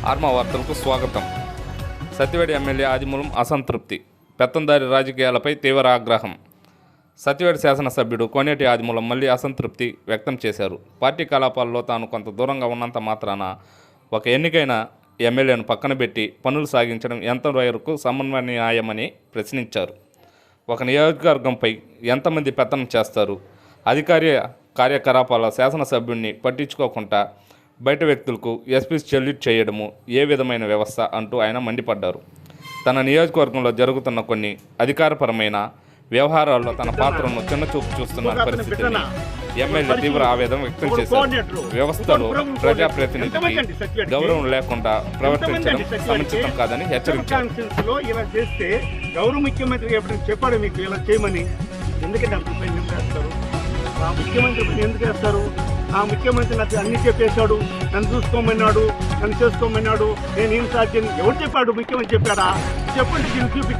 స్టార్మా వార్తలకు స్వాగతం. సత్యవేడి ఎమ్మెల్యే ఆదిమూలం అసంతృప్తి. పెత్తందారి రాజకీయాలపై తీవ్ర ఆగ్రహం. సత్యవేడి శాసనసభ్యుడు కోనేటి ఆదిమూలం మళ్ళీ అసంతృప్తి వ్యక్తం చేశారు. పార్టీ కలాపాల్లో తాను కొంత దూరంగా ఉన్నంత మాత్రాన ఒక ఎన్నికైన ఎమ్మెల్యేను పక్కన పెట్టి పనులు సాగించడం ఎంత వరకు సమన్వయమని ప్రశ్నించారు. ఒక నియోజకవర్గంపై ఎంతమంది పెత్తనం చేస్తారు? అధికారి కార్యకలాపాల శాసనసభ్యుడిని పట్టించుకోకుండా బయట వ్యక్తులకు ఎస్పీ చెల్యూట్ చేయడము ఏ విధమైన వ్యవస్థ అంటూ ఆయన మండిపడ్డారు. తన నియోజకవర్గంలో జరుగుతున్న కొన్ని అధికారపరమైన వ్యవహారాల్లో తన పాత్రను చిన్నచూపు చూస్తున్న పరిస్థితిని ఎమ్మెల్యే తీవ్ర ఆవేదన వ్యక్తం చేశారు. వ్యవస్థలో ప్రజాప్రతినిధికి గౌరవం లేకుండా ప్రవర్తించడం సముచితం కాదని హెచ్చరించారు. కాన్ఫరెన్స్లో ఇలా చేస్తే గౌరవ ముఖ్యమంత్రి ఎప్పుడైనా చెప్పాడు మీకు? ఇలా చేయమని? ఎందుకంటే ముఖ్యమంత్రి ఎందుకు చేస్తారు ఆ ముఖ్యమంత్రి నాకు అన్ని చెప్పేశాడు నన్ను చూసుకోమన్నాడు నన్ను చేసుకోమన్నాడు. నేను ఏం సాధ్యం? ఎవరు చెప్పాడు? ముఖ్యమంత్రి చెప్పాడా? చెప్పండి దీన్ని చూపించాడు.